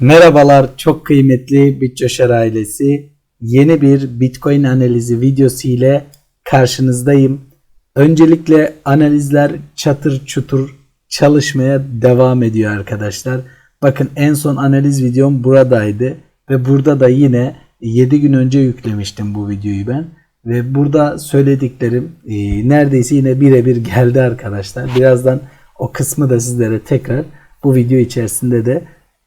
Merhabalar çok kıymetli Bitcoşer ailesi. Yeni bir Bitcoin analizi videosu ile karşınızdayım. Öncelikle analizler çatır çutur çalışmaya devam ediyor arkadaşlar. Bakın en son analiz videom buradaydı ve burada da yine 7 gün önce yüklemiştim bu videoyu ben. Ve burada söylediklerim e, neredeyse yine birebir geldi arkadaşlar. Birazdan o kısmı da sizlere tekrar bu video içerisinde de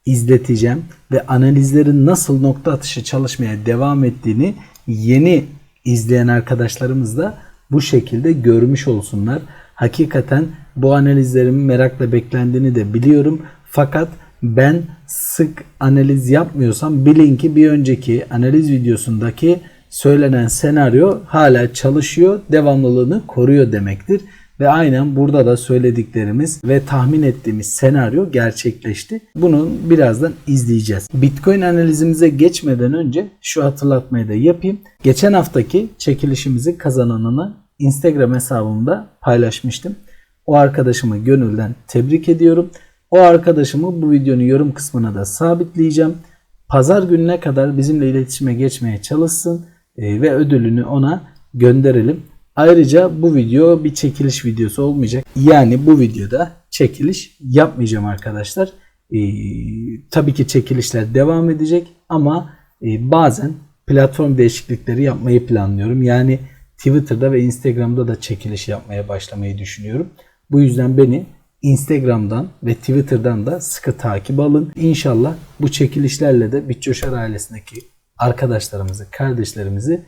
izleteceğim ve analizlerin nasıl nokta atışı çalışmaya devam ettiğini yeni izleyen arkadaşlarımız da bu şekilde görmüş olsunlar. Hakikaten bu analizlerimin merakla beklendiğini de biliyorum. Fakat ben sık analiz yapmıyorsam bilin ki bir önceki analiz videosundaki söylenen senaryo hala çalışıyor, devamlılığını koruyor demektir. Ve aynen burada da söylediklerimiz ve tahmin ettiğimiz senaryo gerçekleşti. Bunu birazdan izleyeceğiz. Bitcoin analizimize geçmeden önce şu hatırlatmayı da yapayım. Geçen haftaki çekilişimizi kazananını Instagram hesabımda paylaşmıştım. O arkadaşımı gönülden tebrik ediyorum. O arkadaşımı bu videonun yorum kısmına da sabitleyeceğim. Pazar gününe kadar bizimle iletişime geçmeye çalışsın e, ve ödülünü ona gönderelim. Ayrıca bu video bir çekiliş videosu olmayacak. Yani bu videoda çekiliş yapmayacağım arkadaşlar. Ee, tabii ki çekilişler devam edecek ama e, bazen platform değişiklikleri yapmayı planlıyorum. Yani Twitter'da ve Instagram'da da çekiliş yapmaya başlamayı düşünüyorum. Bu yüzden beni Instagram'dan ve Twitter'dan da sıkı takip alın. İnşallah bu çekilişlerle de Bitcoşar ailesindeki arkadaşlarımızı, kardeşlerimizi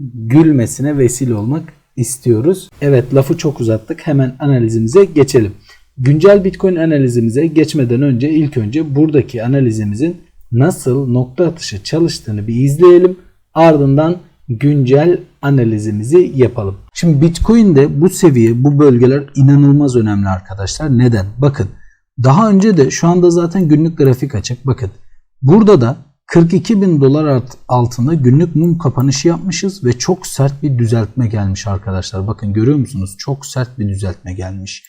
gülmesine vesile olmak istiyoruz. Evet lafı çok uzattık. Hemen analizimize geçelim. Güncel Bitcoin analizimize geçmeden önce ilk önce buradaki analizimizin nasıl nokta atışı çalıştığını bir izleyelim. Ardından güncel analizimizi yapalım. Şimdi Bitcoin'de bu seviye, bu bölgeler inanılmaz önemli arkadaşlar. Neden? Bakın daha önce de şu anda zaten günlük grafik açık. Bakın burada da 42 bin dolar altında günlük mum kapanışı yapmışız ve çok sert bir düzeltme gelmiş arkadaşlar. Bakın görüyor musunuz? Çok sert bir düzeltme gelmiş.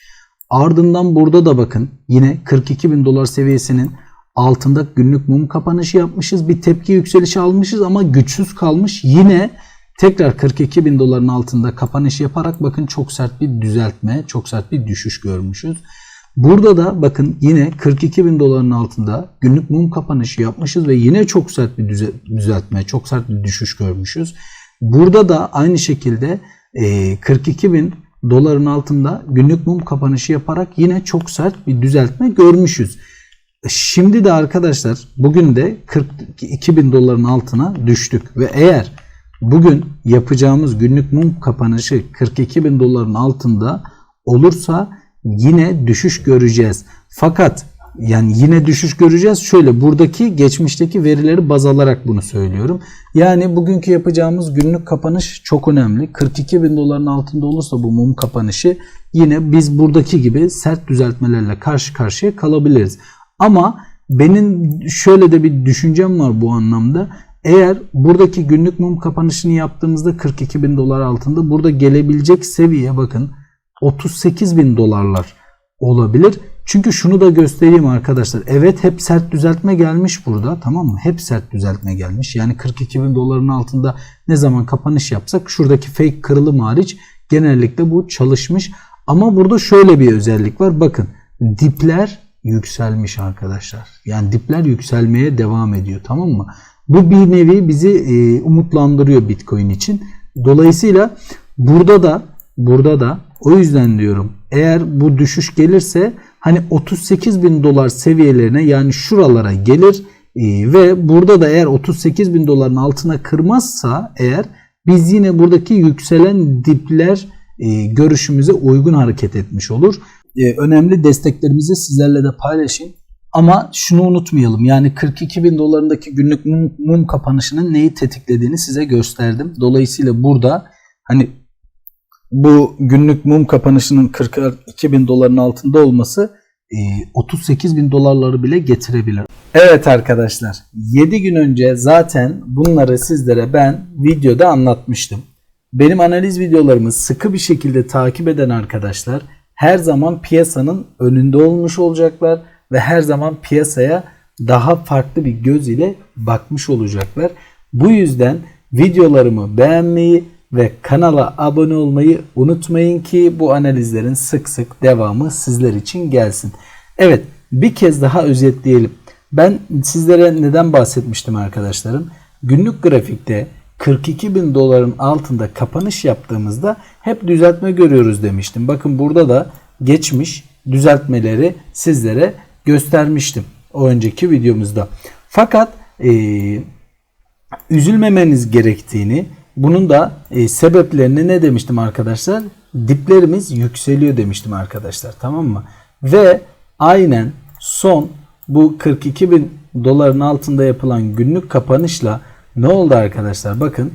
Ardından burada da bakın yine 42 bin dolar seviyesinin altında günlük mum kapanışı yapmışız. Bir tepki yükselişi almışız ama güçsüz kalmış. Yine tekrar 42 bin doların altında kapanış yaparak bakın çok sert bir düzeltme, çok sert bir düşüş görmüşüz. Burada da bakın yine 42 bin doların altında günlük mum kapanışı yapmışız ve yine çok sert bir düzeltme, çok sert bir düşüş görmüşüz. Burada da aynı şekilde 42 bin doların altında günlük mum kapanışı yaparak yine çok sert bir düzeltme görmüşüz. Şimdi de arkadaşlar bugün de 42 bin doların altına düştük ve eğer bugün yapacağımız günlük mum kapanışı 42 bin doların altında olursa yine düşüş göreceğiz. Fakat yani yine düşüş göreceğiz. Şöyle buradaki geçmişteki verileri baz alarak bunu söylüyorum. Yani bugünkü yapacağımız günlük kapanış çok önemli. 42 bin doların altında olursa bu mum kapanışı yine biz buradaki gibi sert düzeltmelerle karşı karşıya kalabiliriz. Ama benim şöyle de bir düşüncem var bu anlamda. Eğer buradaki günlük mum kapanışını yaptığımızda 42 bin dolar altında burada gelebilecek seviye bakın 38 bin dolarlar olabilir. Çünkü şunu da göstereyim arkadaşlar. Evet hep sert düzeltme gelmiş burada tamam mı? Hep sert düzeltme gelmiş. Yani 42 bin doların altında ne zaman kapanış yapsak şuradaki fake kırılım hariç genellikle bu çalışmış. Ama burada şöyle bir özellik var. Bakın dipler yükselmiş arkadaşlar. Yani dipler yükselmeye devam ediyor tamam mı? Bu bir nevi bizi e, umutlandırıyor Bitcoin için. Dolayısıyla burada da burada da o yüzden diyorum eğer bu düşüş gelirse hani 38 bin dolar seviyelerine yani şuralara gelir e, ve burada da eğer 38 bin doların altına kırmazsa eğer biz yine buradaki yükselen dipler e, görüşümüze uygun hareket etmiş olur. E, önemli desteklerimizi sizlerle de paylaşayım. Ama şunu unutmayalım yani 42 bin dolarındaki günlük mum, mum kapanışının neyi tetiklediğini size gösterdim. Dolayısıyla burada hani bu günlük mum kapanışının 42 bin doların altında olması 38 e, bin dolarları bile getirebilir. Evet arkadaşlar 7 gün önce zaten bunları sizlere ben videoda anlatmıştım. Benim analiz videolarımı sıkı bir şekilde takip eden arkadaşlar her zaman piyasanın önünde olmuş olacaklar ve her zaman piyasaya daha farklı bir göz ile bakmış olacaklar. Bu yüzden videolarımı beğenmeyi ve kanala abone olmayı unutmayın ki bu analizlerin sık sık devamı sizler için gelsin. Evet bir kez daha özetleyelim. Ben sizlere neden bahsetmiştim arkadaşlarım? Günlük grafikte 42 bin doların altında kapanış yaptığımızda hep düzeltme görüyoruz demiştim. Bakın burada da geçmiş düzeltmeleri sizlere göstermiştim o önceki videomuzda. Fakat e, üzülmemeniz gerektiğini bunun da e, sebeplerini ne demiştim arkadaşlar? Diplerimiz yükseliyor demiştim arkadaşlar tamam mı? Ve aynen son bu 42 bin doların altında yapılan günlük kapanışla ne oldu arkadaşlar? Bakın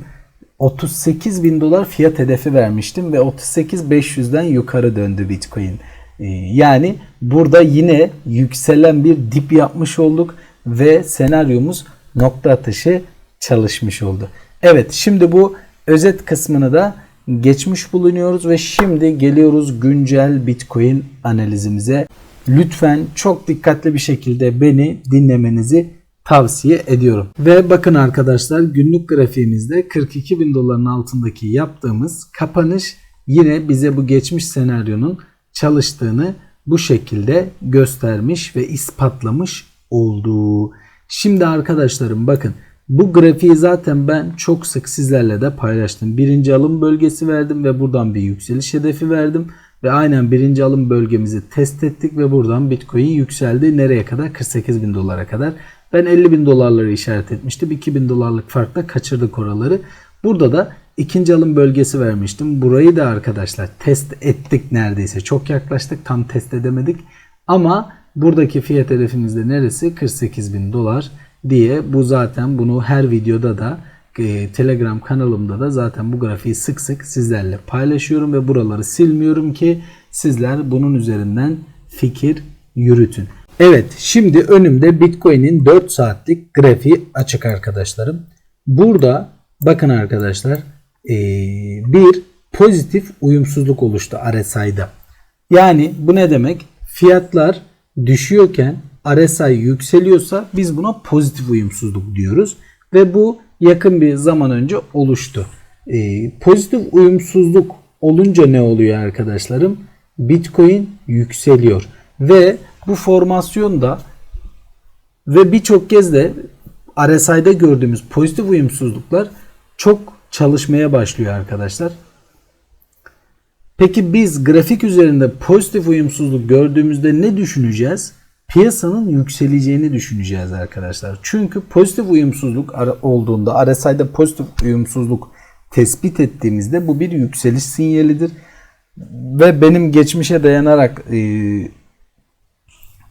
38 bin dolar fiyat hedefi vermiştim ve 38 500'den yukarı döndü Bitcoin. Ee, yani burada yine yükselen bir dip yapmış olduk ve senaryomuz nokta atışı çalışmış oldu. Evet şimdi bu özet kısmını da geçmiş bulunuyoruz ve şimdi geliyoruz güncel Bitcoin analizimize. Lütfen çok dikkatli bir şekilde beni dinlemenizi tavsiye ediyorum. Ve bakın arkadaşlar günlük grafiğimizde 42 bin doların altındaki yaptığımız kapanış yine bize bu geçmiş senaryonun çalıştığını bu şekilde göstermiş ve ispatlamış oldu. Şimdi arkadaşlarım bakın bu grafiği zaten ben çok sık sizlerle de paylaştım. Birinci alım bölgesi verdim ve buradan bir yükseliş hedefi verdim. Ve aynen birinci alım bölgemizi test ettik ve buradan Bitcoin yükseldi. Nereye kadar? 48 bin dolara kadar. Ben 50 bin dolarları işaret etmiştim. 2000 dolarlık farkla kaçırdık oraları. Burada da ikinci alım bölgesi vermiştim. Burayı da arkadaşlar test ettik neredeyse. Çok yaklaştık. Tam test edemedik. Ama buradaki fiyat hedefimiz de neresi? 48 bin dolar diye. Bu zaten bunu her videoda da e, Telegram kanalımda da zaten bu grafiği sık sık sizlerle paylaşıyorum ve buraları silmiyorum ki sizler bunun üzerinden fikir yürütün. Evet şimdi önümde Bitcoin'in 4 saatlik grafiği açık arkadaşlarım. Burada bakın arkadaşlar e, bir pozitif uyumsuzluk oluştu RSI'da. Yani bu ne demek? Fiyatlar düşüyorken RSI yükseliyorsa biz buna pozitif uyumsuzluk diyoruz. Ve bu yakın bir zaman önce oluştu. E, pozitif uyumsuzluk olunca ne oluyor arkadaşlarım? Bitcoin yükseliyor. Ve bu formasyonda ve birçok kez de RSI'de gördüğümüz pozitif uyumsuzluklar çok çalışmaya başlıyor arkadaşlar. Peki biz grafik üzerinde pozitif uyumsuzluk gördüğümüzde ne düşüneceğiz? Piyasanın yükseleceğini düşüneceğiz arkadaşlar. Çünkü pozitif uyumsuzluk olduğunda RSI'de pozitif uyumsuzluk tespit ettiğimizde bu bir yükseliş sinyalidir. Ve benim geçmişe dayanarak e,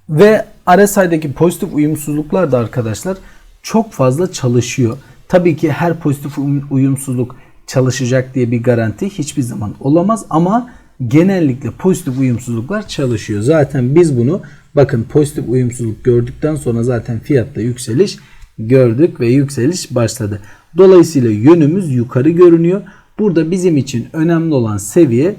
ve RSI'deki pozitif uyumsuzluklar da arkadaşlar çok fazla çalışıyor. Tabii ki her pozitif uyumsuzluk çalışacak diye bir garanti hiçbir zaman olamaz ama genellikle pozitif uyumsuzluklar çalışıyor. Zaten biz bunu bakın pozitif uyumsuzluk gördükten sonra zaten fiyatta yükseliş gördük ve yükseliş başladı. Dolayısıyla yönümüz yukarı görünüyor. Burada bizim için önemli olan seviye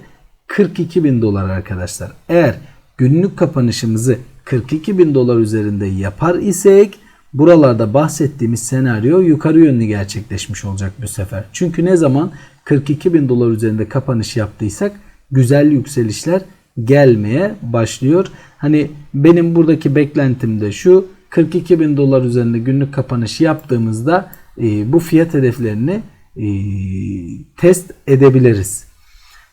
42 bin dolar arkadaşlar. Eğer günlük kapanışımızı 42 bin dolar üzerinde yapar isek buralarda bahsettiğimiz senaryo yukarı yönlü gerçekleşmiş olacak bu sefer. Çünkü ne zaman 42 bin dolar üzerinde kapanış yaptıysak güzel yükselişler gelmeye başlıyor. Hani benim buradaki beklentim de şu 42 bin dolar üzerinde günlük kapanış yaptığımızda e, bu fiyat hedeflerini e, test edebiliriz.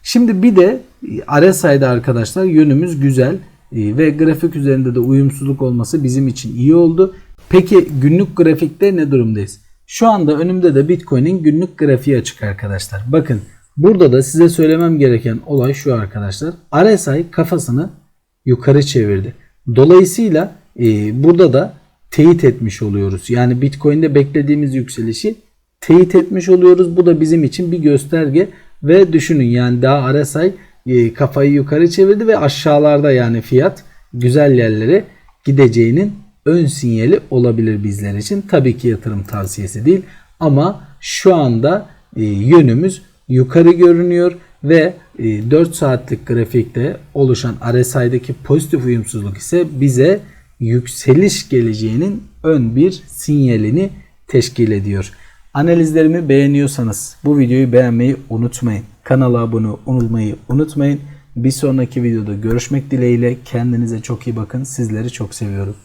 Şimdi bir de e, RSI'de arkadaşlar yönümüz güzel. Ee, ve grafik üzerinde de uyumsuzluk olması bizim için iyi oldu. Peki günlük grafikte ne durumdayız? Şu anda önümde de Bitcoin'in günlük grafiği açık arkadaşlar. Bakın burada da size söylemem gereken olay şu arkadaşlar. RSI kafasını yukarı çevirdi. Dolayısıyla e, burada da teyit etmiş oluyoruz. Yani Bitcoin'de beklediğimiz yükselişi teyit etmiş oluyoruz. Bu da bizim için bir gösterge ve düşünün yani daha RSI e, kafayı yukarı çevirdi ve aşağılarda yani fiyat güzel yerlere gideceğinin ön sinyali olabilir bizler için. Tabii ki yatırım tavsiyesi değil ama şu anda e, yönümüz yukarı görünüyor ve 4 e, saatlik grafikte oluşan RSI'deki pozitif uyumsuzluk ise bize yükseliş geleceğinin ön bir sinyalini teşkil ediyor. Analizlerimi beğeniyorsanız bu videoyu beğenmeyi unutmayın. Kanala abone olmayı unutmayın. Bir sonraki videoda görüşmek dileğiyle kendinize çok iyi bakın. Sizleri çok seviyorum.